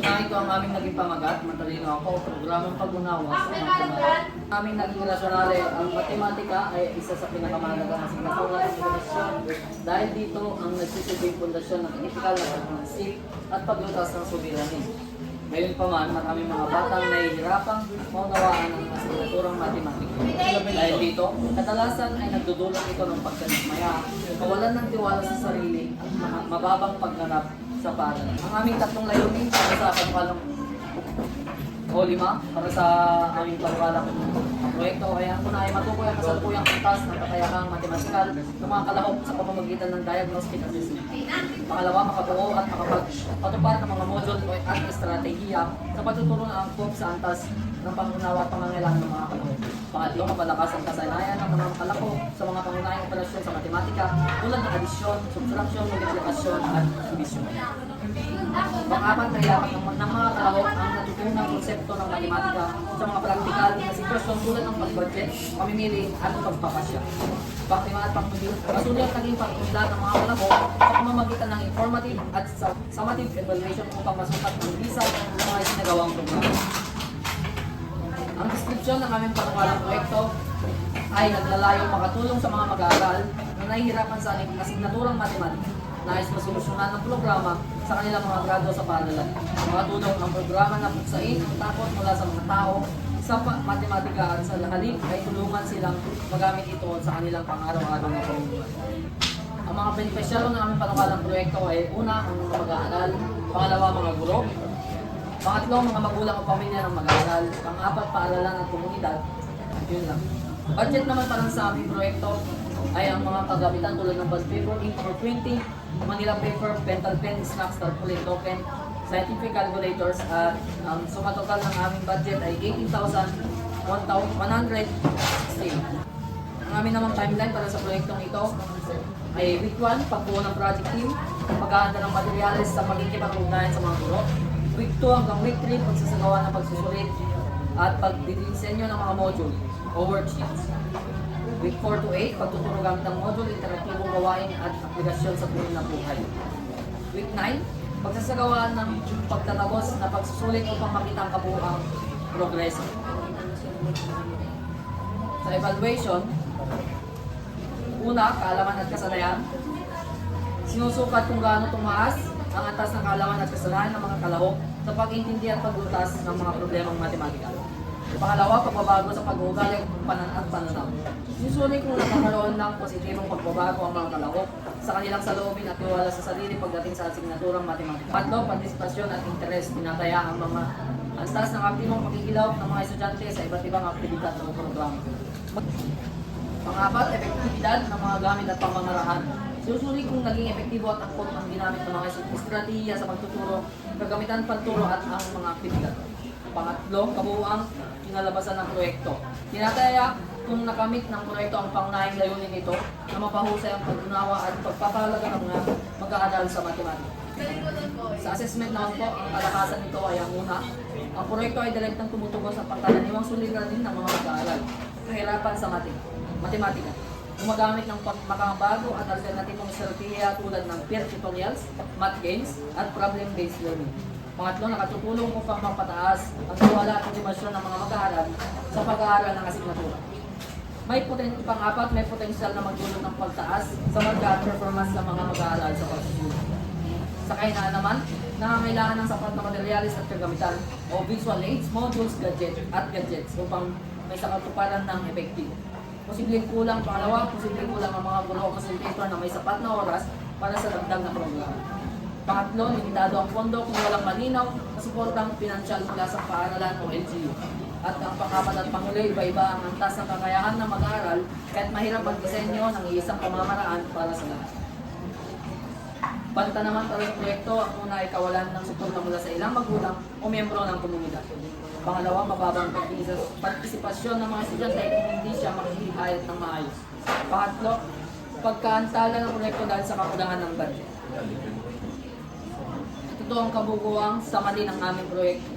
Unahin ko ang aming naging pamagat, matalino ako, programang pag-unawa sa mga pamagat. Aming naging rasyonale, ang matematika ay isa sa pinakamahalagang asignatura ng edukasyon dahil dito ang nagsisilbing pundasyon ng etikal na pag-iisip at paglutas ng suliranin. Ngayon pa man, maraming mga batang nahihirapang maunawaan ang asignaturang matematika. Dahil dito, kadalasan ay nagdudulot ito ng pagkanismaya, kawalan ng tiwala sa sarili at ma- mababang pagganap sa paaralan. Ang aming tatlong layunin para sa pagkalong o lima para sa aming pagwalak ang proyekto ay ang una ay matukoy ang kasalukuyang kuntas ng kakayahang matematikal ng mga kalahok sa pamamagitan ng diagnostic assessment. Pangalawa, makabuo at makapagpatupad ng mga module o at estratehiya sa pagtuturo ng angkop sa antas ng pangunawa at pangangailangan ng mga kalahok. Pangatlo, mapalakas ang kasanayan ng mga kalahok sa mga pangunahing operasyon sa matematika tulad ng adisyon, subtraction, multiplikasyon at division. Pang-apat, kailangan ng, mga kalahok ang konsepto ng matematika sa mga praktikal na sitwasyon tulad ng pag-budget, pamimili at pagpapasya. Pang-lima at pang-huli, masulit naging pag-unlad ng mga kalahok sa pamamagitan ng informative at summative evaluation upang masukat ng visa ng mga isinagawang programa. Ang description ng aming pangwalang proyekto ay naglalayong makatulong sa mga mag-aaral na nahihirapan sa asignaturang matematika. Nais masolusyonan ng programa sa kanilang mga grado sa paaralan. Makatulong ang programa na puksain ang takot mula sa mga tao sa matematika at sa halip ay tulungan silang magamit ito sa kanilang pang-araw-araw na pamumuhay. Ang mga benepisyaro ng aming panawalang proyekto ay una, ang mga mag-aaral, pangalawa, mga guro, pangatlo, mga magulang o pamilya ng mag-aaral, pang-apat, paaralan at komunidad, yun lang. Budget naman para sa aming proyekto ay ang mga kagamitan tulad ng bond paper, ink or printing, Manila paper, pentel pen, snacks, tarpaulin token, scientific calculators at ang suma total ng aming budget ay 18,160. Ang aming namang timeline para sa proyektong ito ay week 1, pagbuo ng project team, paghahanda ng materyales sa pagkikipag-ugnayan sa mga guro. Week 2 hanggang week 3, pagsasagawa ng pagsusulit at pagdidisenyo ng mga module o worksheets. Week 4 to 8, pagtuturo gamit ng module, interaktibong gawain at aplikasyon sa tunay na buhay. Week 9, pagsasagawa ng pagtatapos na pagsusulit upang makita ang kabuuang progreso. Sa evaluation, una, kaalaman at kasanayan. Sinusukat kung gaano tumaas ang atas ng kaalaman at kasanayan ng mga kalahok sa pag-intindi at paglutas ng mga problemang matematika. Pangalawa, pagbabago sa pag-uugali panan at pananaw. Usually kung nagkakaroon ng positibong pagbabago ang mga kalahok sa kanilang saloobin at tiwala sa sarili pagdating sa asignaturang matematika. Patlo, partisipasyon at interes. Tinataya ang mga anstas ng aktibong pakikilaw ng mga estudyante sa iba't ibang aktibidad o programa. Pangapat, epektibidad ng mga gamit at pamamaraan. Susuri kung naging epektibo at angkot ang ginamit ng mga estratehiya sa pagtuturo, kagamitan pagturo at ang mga aktibidad. Pangatlo, kabuuang kinalabasan ng proyekto. Tinataya kung nakamit ng proyekto ang pangunahing layunin nito na mapahusay ang pag-unawa at pagpapahalaga ng mga mag-aaral sa matematika. Sa assessment naman po, ang kalakasan nito ay ang una. Ang proyekto ay direktang tumutugon sa pangkaraniwang suliranin ng mga mag-aaral. Kahirapan sa matik, matematika. Gumagamit ng makabago at alternatibong estratehiya tulad ng peer tutorials, math games, at problem-based learning. Pangatlo, nakatutulong upang mapataas ang tiwala at motivasyon ng mga mag-aaral sa pag-aaral ng asignatura. May poten pang-apat, may potensyal na magdulot ng pagtaas sa marka performance ng mga mag-aaral sa pagsusunod. Sa kahinaan naman, nangangailangan ng sapat na materyales at kagamitan o visual aids, modules, gadget at gadgets upang may sakatuparan ng epektibo. Posibleng kulang pangalawa, posibleng kulang ang mga guro o na may sapat na oras para sa dagdag na programa. Pangatlo, limitado ang pondo kung walang malinaw na suportang pinansyal mula sa paaralan o LGU. At ang pangapat at panghuli, iba-iba ang antas ng kakayahan ng mag-aaral kahit mahirap ang disenyo ng iisang pamamaraan para sa lahat. Banta naman para sa proyekto, ang una ay kawalan ng suporta mula sa ilang magulang o miyembro ng komunidad. Pangalawa, mababang partisipasyon ng mga estudyante kung hindi siya makikihayat ng maayos. Pangatlo, pagkaantala ng proyekto dahil sa kakulangan ng budget. Ito ang kabuguang sa mali ng aming proyekto.